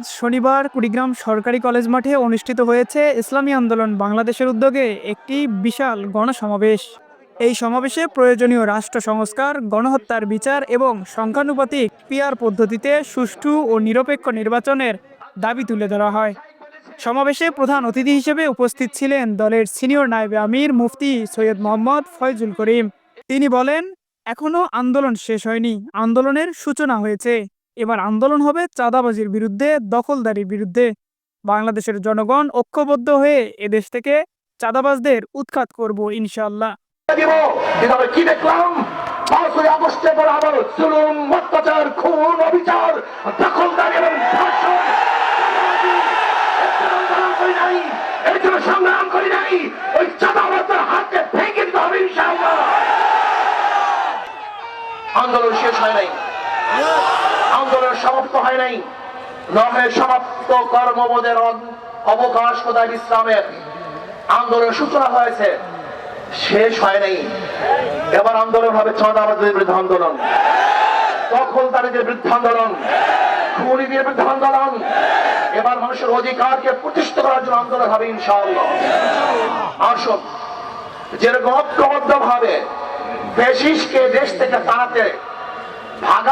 আজ শনিবার কুড়িগ্রাম সরকারি কলেজ মাঠে অনুষ্ঠিত হয়েছে ইসলামী আন্দোলন বাংলাদেশের উদ্যোগে একটি বিশাল গণসমাবেশ। এই সমাবেশে প্রয়োজনীয় রাষ্ট্র সংস্কার, গণহত্যার বিচার এবং সংখ্যানুপাতিক পিয়ার পদ্ধতিতে সুষ্ঠু ও নিরপেক্ষ নির্বাচনের দাবি তুলে ধরা হয়। সমাবেশে প্রধান অতিথি হিসেবে উপস্থিত ছিলেন দলের সিনিয়র নায়েবে আমির, মুফতি সৈয়দ মোহাম্মদ ফয়জুল করিম। তিনি বলেন এখনও আন্দোলন শেষ হয়নি। আন্দোলনের সূচনা হয়েছে। এবার আন্দোলন হবে চাঁদাবাজির বিরুদ্ধে, দখলদারির বিরুদ্ধে। বাংলাদেশের জনগণ ঐক্যবদ্ধ হয়ে এদেশ থেকে চাঁদাবাজদের উৎখাত করব, ইনশাআল্লাহ। কি দেখলাম? পাঁচই পর আবার অত্যাচার, খুন, অবিচার, দখলদারি এবং এর জন্য সংগ্রাম করি নাই। ওই চাঁদাবাজদের হাতকে দিতে হবে, ইনশাআল্লাহ। আন্দোলন শেষ হয় নাই। আন্দোলন সমাপ্ত হয় নাই। নহে সমাপ্ত কর্মবোধের অবকাশ কোথায় ইসলামের আন্দোলনের সূচনা হয়েছে। শেষ হয় নাই। এবার আন্দোলন হবে চাঁদাবাজদের বিরুদ্ধে আন্দোলন। দখলদারিদের বিরুদ্ধে আন্দোলন। খুনিদের বিরুদ্ধে আন্দোলন। এবার মানুষের অধিকারকে প্রতিষ্ঠা করার জন্য আন্দোলন হবে, ইনশাআল্লাহ। আসুন, যেরকম ঐক্যবদ্ধ ভাবে দেশ থেকে তাড়াতে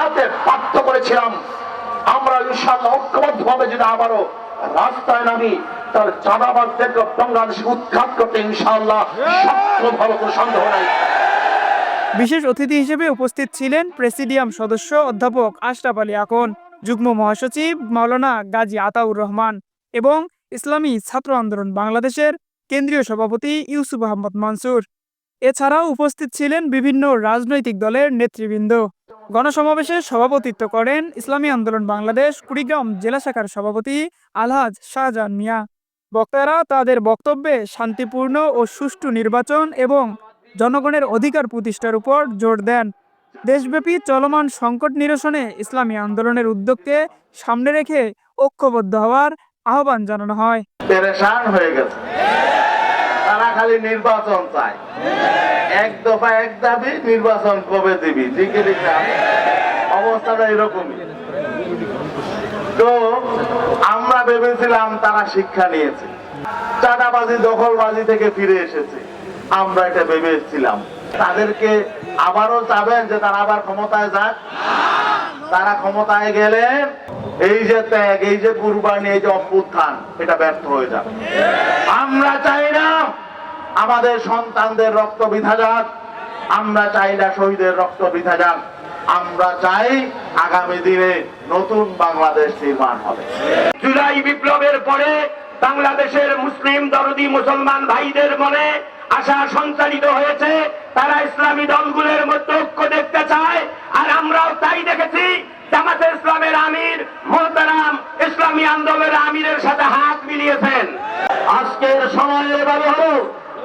ভাগাতে বাধ্য করেছিলাম। আমরা ইনশাআল্লাহ ঐক্যবদ্ধ ভাবে যদি আবারও রাস্তায় নামি তার চাঁদাবাদদেরকে বাংলাদেশ উৎখাত করতে ইনশাআল্লাহ সক্ষম হবে কোনো সন্দেহ নাই। বিশেষ অতিথি হিসেবে উপস্থিত ছিলেন প্রেসিডিয়াম সদস্য অধ্যাপক আশরাফ আলী আকন যুগ্ম মহাসচিব মাওলানা গাজী আতাউর রহমান এবং ইসলামী ছাত্র আন্দোলন বাংলাদেশের কেন্দ্রীয় সভাপতি ইউসুফ আহমদ মানসুর। এছাড়াও উপস্থিত ছিলেন বিভিন্ন রাজনৈতিক দলের নেতৃবৃন্দ। গণসমাবেশে সভাপতিত্ব করেন ইসলামী আন্দোলন বাংলাদেশ কুড়িগ্রাম জেলা শাখার সভাপতি আলহাজ শাহজাহান মিয়া। বক্তারা তাদের বক্তব্যে শান্তিপূর্ণ ও সুষ্ঠু নির্বাচন এবং জনগণের অধিকার প্রতিষ্ঠার উপর জোর দেন। দেশব্যাপী চলমান সংকট নিরসনে ইসলামী আন্দোলনের উদ্যোগকে সামনে রেখে ঐক্যবদ্ধ হওয়ার আহ্বান জানানো হয়। হয়ে গেছে। খালি নির্বাচন চায় এক দফা এক দাবি, নির্বাচন কবে দিবি? ঠিক অবস্থাটা এরকমই। তো আমরা ভেবেছিলাম তারা শিক্ষা নিয়েছে। চাঁদাবাজি, দখলবাজি থেকে ফিরে এসেছে। আমরা এটা ভেবেছিলাম তাদেরকে আবারও চাবেন যে তারা আবার ক্ষমতায় যাক। তারা ক্ষমতায় গেলে এই যে ত্যাগ, এই যে কুরবানি, এই যে অভ্যুত্থান, এটা ব্যর্থ হয়ে যাবে। আমরা চাই না আমাদের সন্তানদের রক্ত বিধা যাক, আমরা চাই না শহীদের রক্ত বিধা যাক, আমরা চাই আগামী দিনে নতুন বাংলাদেশ নির্মাণ হবে। জুলাই বিপ্লবের পরে বাংলাদেশের মুসলিম দরদি মুসলমান ভাইদের মনে আশা সঞ্চারিত হয়েছে, তারা ইসলামী দলগুলোর মধ্যে ঐক্য দেখতে চায়, আর আমরাও তাই দেখেছি, জামাতে ইসলামের আমির মোহতারাম ইসলামী আন্দোলনের আমিরের সাথে হাত মিলিয়েছেন। আজকের সময় এভাবে হলো